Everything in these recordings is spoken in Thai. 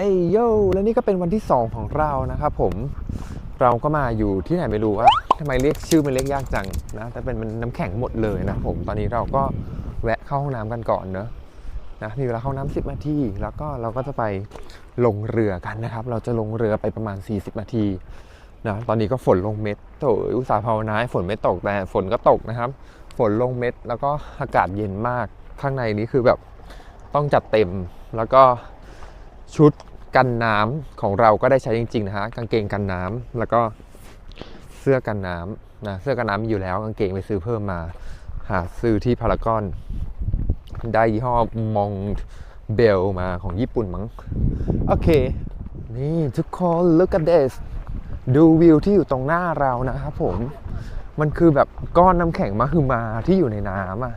เอ้ยโยแล้วนี่ก็เป็นวันที่ 2 ของเรานะครับผมเราก็มาอยู่ที่ไหนไม่รู้ว่าทำไมเรียกชื่อมันเรียกยากจังนะแต่เป็นมันน้ำแข็งหมดเลยนะผมตอนนี้เราก็แวะเข้าห้องน้ำกันก่อนเนอะนะมีเวลาเข้าน้ำ10นาทีแล้วก็เราก็จะไปลงเรือกันนะครับ เราจะลงเรือไปประมาณ 40 นาทีนะตอนนี้ก็ฝนลงเม็ดโถอุตสาห์ภาวนาให้ฝนไม่ตกแต่ฝนก็ตกนะครับ ฝนลงเม็ดแล้วก็อากาศเย็นมากข้างในนี้คือแบบต้องจัดเต็มแล้วก็ชุด กันน้ำของเราก็ได้ใช้จริงๆนะฮะกางเกงกันน้ำแล้วก็เสื้อกันน้ำนะเสื้อกันน้ำมีอยู่แล้วกางเกงไปซื้อเพิ่มมา หาซื้อที่พารากอนได้ยี่ห้อมองเบลมาของญี่ปุ่นมั้งโอเค นี่ทุกคน look at this ดูวิวที่อยู่ตรงหน้าเรานะครับผม มันคือแบบก้อนน้ำแข็งมาคือมาที่อยู่ในน้ำอะ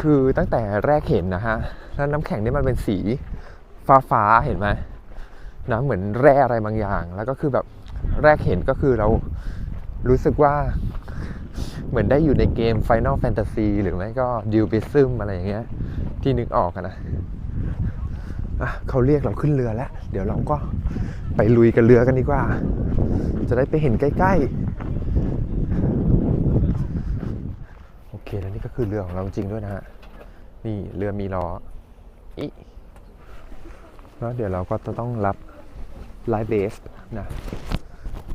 คือตั้งแต่แรกเห็นนะฮะแล้วน้ำแข็งนี่มันเป็นสี ฟ้าฟ้าๆเห็นไหมนะเหมือนแร่อะไรบางอย่าง แล้วก็คือแบบแรกเห็นก็คือเรารู้สึกว่าเหมือนได้อยู่ในเกม Final Fantasy หรือไม่ก็ d u b i s m อะไรอย่างเงี้ย ที่นึกออกนะอะเขาเรียกเราขึ้นเรือแล้ว เดี๋ยวเราก็ไปลุยกันเรือกันดีกว่า จะได้ไปเห็นใกล้ๆ โอเคแล้วนี่ก็คือเรือของเราจริงด้วยนะฮะ นี่เรือมีล้ออิ แล้วเดี๋ยวเราก็จะต้องรับไลฟ์เบสนะ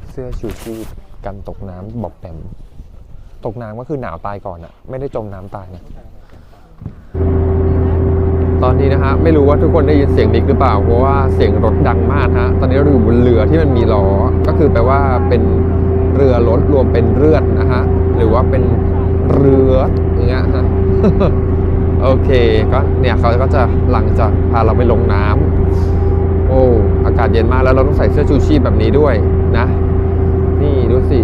เสื้อชูชีพกันตกน้ำบอกแปมตกน้ำก็คือหนาวตายก่อนอะไม่ได้จมน้ำตายนะตอนนี้นะฮะไม่รู้ว่าทุกคนได้ยินเสียงมิกหรือเปล่า เพราะว่าเสียงรถดังมากฮะตอนนี้เราอยู่บนเรือที่มันมีล้อก็คือแปลว่าเป็นเรือรถรวมเป็นเรือดนะฮะหรือว่าเป็นเรืออย่างเงี้ยฮะโอเคก็เนี่ยเขาก็จะหลังจะพาเราไปลงน้ำโอ้อา เย็นมากแล้วเราต้องใส่เสื้อชูชีพแบบนี้ด้วยนะ นี่ดูสิ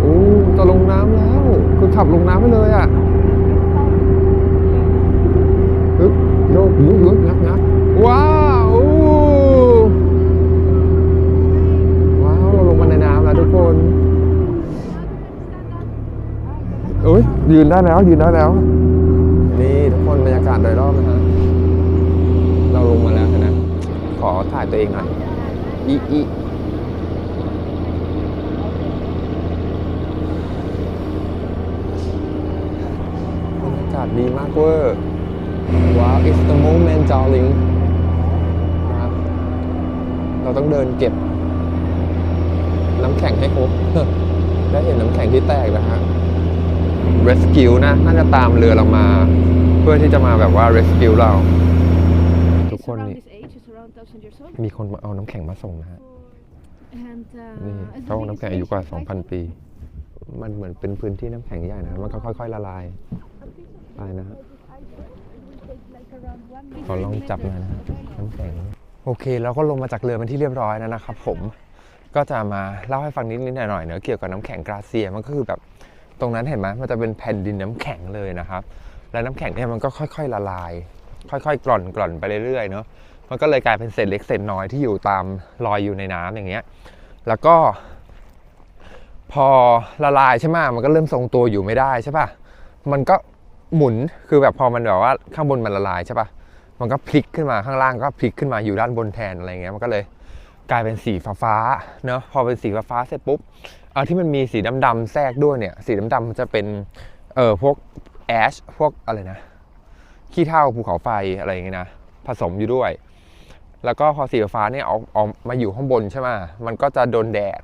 โอ้จะลงน้ำแล้ว คือขับลงน้ำไปเลยอะ่ะฮึบโยกยุกยุกงักงักว้าวว้าวเราลงมาในน้ำแล้วทุกคนโอ้ยยืนได้แล้วยืนได้แล้ว นี่ทุกคนบรรยากาศโดยรอบนะฮะ งมาแล้วนะ ขอถ่ายตัวเองหน่อย อีอีบรรยากาศดีมากเวอร์ ว้าว it's the moment darling นะครับ เราต้องเดินเก็บ น้ำแข็งให้ครบได้เห็นน้ำแข็งที่แตกนะฮะ rescue นะ น่าจะตามเรือเรามา เพื่อที่จะมาแบบว่า rescue เรา คน around นี่ this age, it's around 1000 years old. มีคนมาเอาน้ำแข็งมาส่งนะฮะ And, uh, นี่ as เขา the น้ำแข็ง biggest อายุกว่า glacier in 2,000 ปี มันเหมือนเป็นพื้นที่น้ำแข็งใหญ่นะมันก็ค่อย ๆ ละลายไปนะฮะขอลองจับหน่อยนะฮะน้ำแข็งโอเคเราก็ลงมาจากเรือเป็นที่เรียบร้อยแล้วนะครับผมก็จะมาเล่าให้ฟังนิดนิดหน่อยหน่อยๆเนอะเกี่ยวกับน้ำแข็งกราเซียมันก็คือแบบตรงนั้นเห็นไหมมันจะเป็นแผ่นดินน้ำแข็งเลยนะครับ แล้วน้ำแข็งเนี่ยมันก็ค่อย ๆ ละลาย ค่อยๆกร่อนกร่อนไปเรื่อยๆเนอะมันก็เลยกลายเป็นเศษเล็กเศษน้อยที่อยู่ตามลอยอยู่ในน้ำอย่างเงี้ย แล้วก็ พอละลายใช่ไหมมันก็เริ่มทรงตัวอยู่ไม่ได้ใช่ป่ะมันก็หมุนคือแบบพอมันแบบว่าข้างบนมันละลายใช่ป่ะมันก็พลิกขึ้นมาข้างล่างก็พลิกขึ้นมาอยู่ด้านบนแทนอะไรเงี้ยมันก็เลยกลายเป็นสีฟ้าๆเนอะพอเป็นสีฟ้าๆเสร็จปุ๊บเอาที่มันมีสีดำๆแทรกด้วยเนี่ย สีดำๆมันจะเป็นเออพวกแอชพวกอะไรนะ ขี้เถ้าภูเขาไฟอะไรอย่างเงี้ยนะผสมอยู่ด้วย แล้วก็พอสีฟ้าเนี่ยเอาเอามาอยู่ข้างบนใช่ไหมมันก็จะโดนแดด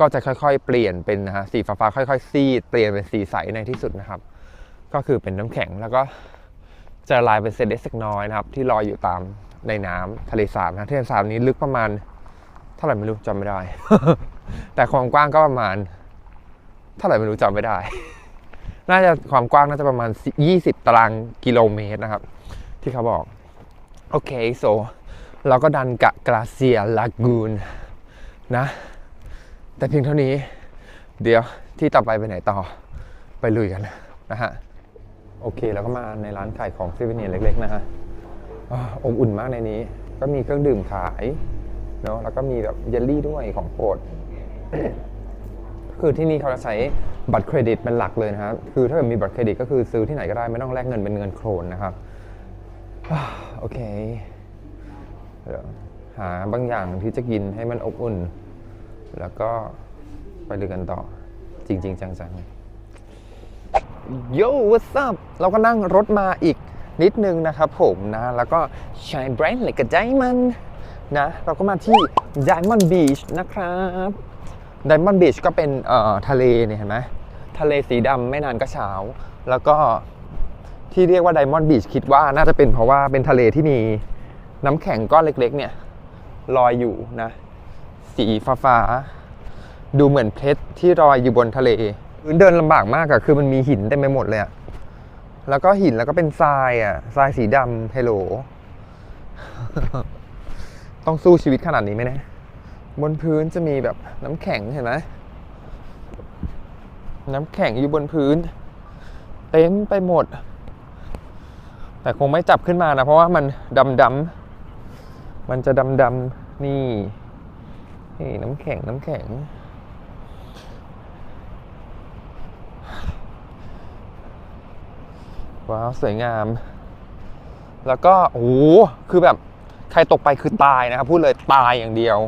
ก็จะค่อยๆ เปลี่ยนเป็นนะฮะสีฟ้าๆค่อย ๆ ซีดเปลี่ยนเป็นสีใสในที่สุดนะครับ ก็คือเป็นน้ำแข็งแล้วก็จะลายเป็นเศษเล็กเศษน้อยนะครับ ที่ลอยอยู่ตามในน้ำทะเลสาบนะทะเลสาบนี้ลึกประมาณ เท่าไหร่ไม่รู้จำไม่ได้ แต่ความกว้างก็ประมาณ เท่าไหร่ไม่รู้จำไม่ได้ น่าจะความกว้างน่าจะประมาณ 20 ตารางกิโลเมตรนะครับ ที่เขาบอก โอเคโซเราก็ดันกะกราเซียลากูนนะ แต่เพียงเท่านี้ เดี๋ยวที่ต่อไปไปไหนต่อไปลุยกันนะฮะ โอเคแล้วก็มาในร้านขายของซิเวเนียเล็ก ๆ นะฮะอบอุ่นมากในนี้ ก็มีเครื่องดื่มขายเนาะแล้วก็มีแบบเยลลี่ด้วยของโปรด คือที่นี่เขาจะใช้บัตรเครดิตเป็นหลักเลยนะครับ คือถ้าเกิดมีบัตรเครดิตก็คือซื้อที่ไหนก็ได้ไม่ต้องแลกเงินเป็นเงินโครนนะครับ โอเคเดี๋ยวหาบางอย่างที่จะกินให้มันอบอุ่น แล้วก็ไปดูกันต่อจริง ๆ จังๆโย่ what's up เราก็นั่งรถมาอีกนิดนึงนะครับผมนะ แล้วก็ shine bright like a diamond นะ เราก็มาที่ Diamond Beach นะครับ Diamond Beach ก็เป็นทะเลเนี่ยเห็นไหมทะเลสีดำไม่นานก็เช้า แล้วก็ที่เรียกว่า Diamond Beach คิดว่าน่าจะเป็นเพราะว่าเป็นทะเลที่มีน้ำแข็งก้อนเล็กๆเนี่ยลอยอยู่นะ สีฟ้าๆดูเหมือนเพชรที่ลอยอยู่บนทะเลพื้นเดินลำบากมากอะคือมันมีหินเต็มไปหมดเลยอะแล้วก็หินแล้วก็เป็นทรายอะทรายสีดำเฮโล ต้องสู้ชีวิตขนาดนี้ไหมเนี่ย บนพื้นจะมีแบบน้ำแข็งเห็นไหมน้ำแข็งอยู่บนพื้น เต็มไปหมด แต่คงไม่จับขึ้นมานะ เพราะว่ามันดำดำมันจะดำดำนี่ นี่น้ำแข็งน้ำแข็ง ว้าว สวยงาม แล้วก็โอ้โหคือแบบใครตกไปคือตายนะครับ พูดเลยตายอย่างเดียว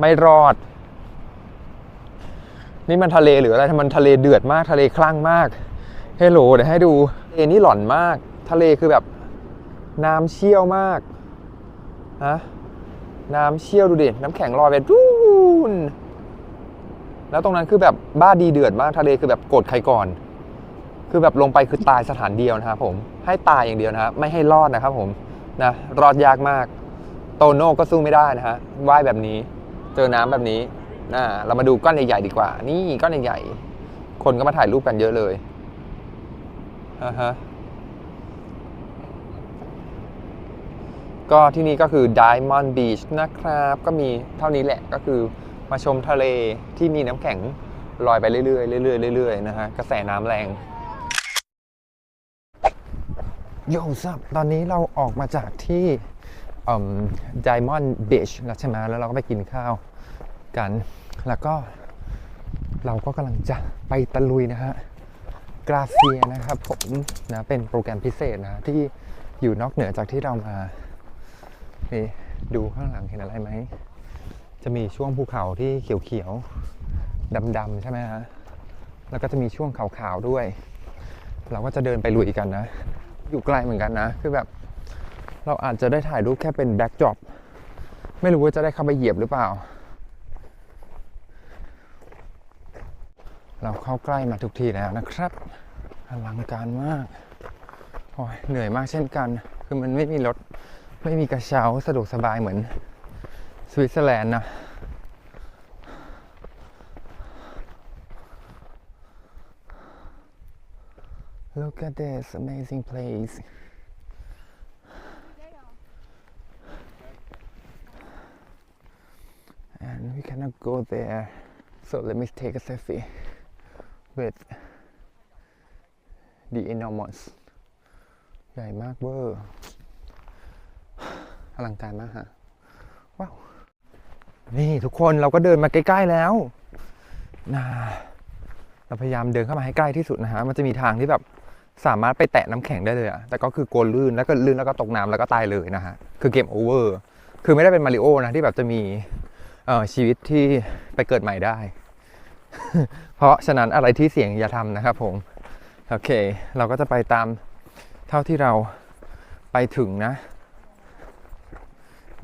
ไม่รอด นี่มันทะเลหรืออะไรทำไมมันทะเลเดือดมากทะเลคลั่งมากเฮลโหลเดี๋ยวให้ดูทะเลนี่หล่อนมาก ทะเลคือแบบน้ำเชี่ยวมากนะน้ำเชี่ยวดูดิน้ำแข็งลอยไปรูนแล้วตรงนั้นคือแบบบ้าดีเดือดมากทะเลคือแบบโกรธใครก่อน คือแบบลงไปคือตายสถานเดียวนะครับผม ให้ตายอย่างเดียวนะครไม่ให้รอดนะครับผมนะรอดยากมาก โตโน่ก็สู้ไม่ได้นะฮะว่ายแบบนี้ เจอน้ำแบบนี้นะเรามาดูก้อนใหญ่ๆดีกว่า นี่ก้อนใหญ่ๆคนก็มาถ่ายรูปกันเยอะเลยอ่าฮะก็ที่นี่ก็คือ Diamond Beach นะครับ ก็มีเท่านี้แหละก็คือมาชมทะเลที่มีน้ำแข็งลอยไปเรื่อยๆเรื่อยๆเรื่อยๆนะฮะกระแสน้ำแรงโยซับตอนนี้เราออกมาจากที่ อืม Diamond Beach แล้วใช่ไหมแล้วเราก็ไปกินข้าวกัน แล้วก็เราก็กำลังจะไปตะลุยนะฮะกราเซียนะครับผมนะเป็นโปรแกรมพิเศษนะที่อยู่นอกเหนือจากที่เรามานี่ดูข้างหลังเห็นอะไรไหม จะมีช่วงภูเขาที่เขียวๆดำๆใช่ไหมฮะแล้วก็จะมีช่วงขาวๆด้วย เราก็จะเดินไปลุยกันนะ อยู่ไกลเหมือนกันนะ คือแบบ เราอาจจะได้ถ่ายรูปแค่เป็นแบ็กดรอปไม่รู้ว่าจะได้เข้าไปเหยียบหรือเปล่า เราเข้าใกล้มาทุกทีแล้วนะครับอลังการมากโอ้ยเหนื่อยมากเช่นกัน คือมันไม่มีรถ ไม่มีกระเช้าสะดวกสบายเหมือนสวิตเซอร์แลนด์นะ Look at this amazing place. Go there. So let me take a selfie with the enormous ใหญ่มากเวอร์อลังการมากฮะ ว้าว นี่ทุกคนเราก็เดินมาใกล้ๆแล้วนะเราพยายามเดินเข้ามาให้ใกล้ที่สุดนะฮะ มันจะมีทางที่แบบสามารถไปแตะน้ำแข็งได้เลยอะแต่ก็คือกลัวลื่น แล้วก็ลื่นแล้วก็ตกน้ำแล้วก็ตายเลยนะฮะ คือเกมโอเวอร์ คือไม่ได้เป็นมาริโอนะที่แบบจะมี ชีวิตที่ไปเกิดใหม่ได้ เพราะฉะนั้นอะไรที่เสี่ยงอย่าทำนะครับผม โอเค เราก็จะไปตามเท่าที่เราไปถึงนะ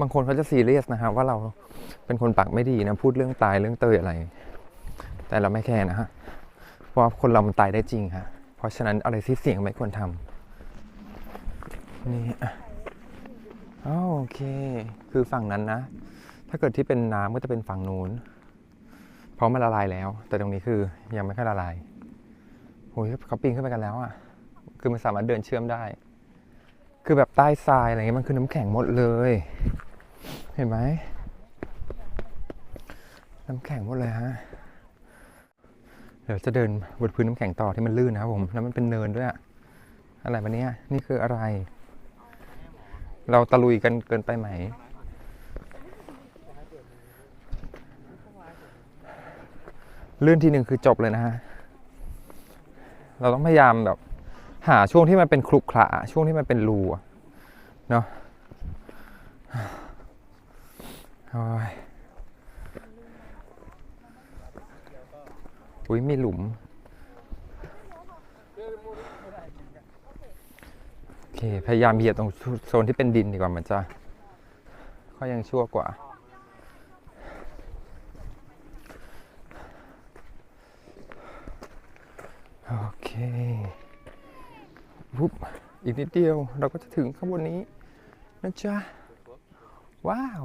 บางคนเขาจะซีเรียสนะครับ ว่าเราเป็นคนปากไม่ดีนะ พูดเรื่องตายเรื่องเตยอะไร แต่เราไม่แคร์นะฮะเพราะคนเรามันตายได้จริงฮะเพราะฉะนั้นอะไรที่เสี่ยงไม่ควรทำนี่โอเค คือฝั่งนั้นนะ ถ้าเกิดที่เป็นน้ำก็จะเป็นฝั่งนู้น เพราะมันละลายแล้ว แต่ตรงนี้คือยังไม่ค่อยละลายโอ้ยเขาปีนขึ้นไปกันแล้วอะ คือมันสามารถเดินเชื่อมได้ คือแบบใต้ทรายอะไรเงี้ยมันคือน้ำแข็งหมดเลย เห็นไหมน้ำแข็งหมดเลยฮะ เดี๋ยวจะเดินบนพื้นน้ำแข็งต่อที่มันลื่นนะครับผม แล้วมันเป็นเนินด้วยอะอะไรมาเนี่ยนี่คืออะไร เราตะลุยกันเกินไปไหม ลื่นทีหนึ่งคือจบเลยนะฮะ เราต้องพยายามแบบ หาช่วงที่มันเป็นครุกขระช่วงที่มันเป็นรูเนาะโอ้ยอุ้ยมีหลุม โอเค พยายามเหยียบตรงโซนที่เป็นดินดีกว่ามันจะ ก็ยังชั่วกว่า โอเคปุ๊บอีกนิดเดียวเราก็จะถึงข้างบนนี้นะจ๊ะ ว้าว